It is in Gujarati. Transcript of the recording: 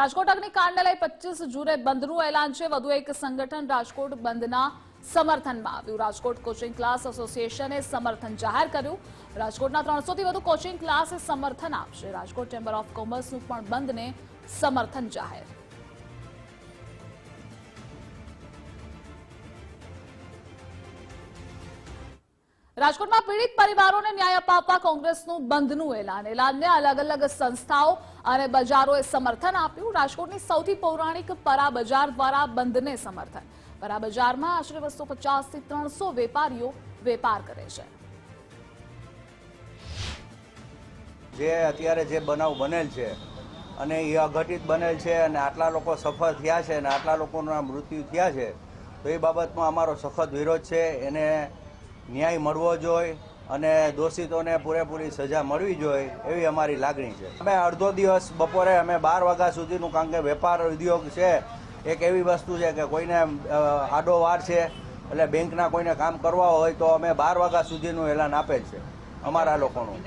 રાજકોટ અગ્નિકાંડને લઈ પચીસ જૂને બંધનું એલાન છે. વધુ એક સંગઠન રાજકોટ બંધના સમર્થનમાં આવ્યું. રાજકોટ કોચિંગ ક્લાસ એસોસિએશને સમર્થન જાહેર કર્યું. રાજકોટના ત્રણસોથી વધુ કોચિંગ ક્લાસ સમર્થન આપશે. રાજકોટ ચેમ્બર ઓફ કોમર્સનું પણ બંધને સમર્થન જાહેર રાજકોટમાં પીડિત પરિવારોને ન્યાય અપાવવા કોંગ્રેસનું બંધનું એલાન. એલાનને અલગ અલગ સંસ્થાઓ અને બજારોએ સમર્થન આપ્યું. રાજકોટની સૌથી પૌરાણિક પરા બજાર દ્વારા બંધને સમર્થન. પરા બજારમાં આશરે બસો પચાસથી ત્રણસો વેપારીઓ વેપાર કરે છે. જે અત્યારે જે બનાવ બનેલ છે અને એ અઘટિત બનેલ છે અને આટલા લોકો સફળ થયા છે અને આટલા લોકોના મૃત્યુ થયા છે, તો એ બાબતમાં અમારો સખત વિરોધ છે. એને ન્યાય મળવો જોઈએ અને દોષિતોને પૂરેપૂરી સજા મળવી જોઈએ એવી અમારી લાગણી છે. અમે અડધો દિવસ બપોરે અમે બાર વાગ્યા સુધીનું, કારણ કે વેપાર ઉદ્યોગ છે, એક એવી વસ્તુ છે કે કોઈને આડો વાર છે, એટલે બેંકના કોઈને કામ કરવા હોય તો અમે બાર વાગ્યા સુધીનું એલાન આપે છે, અમારા લોકોનું.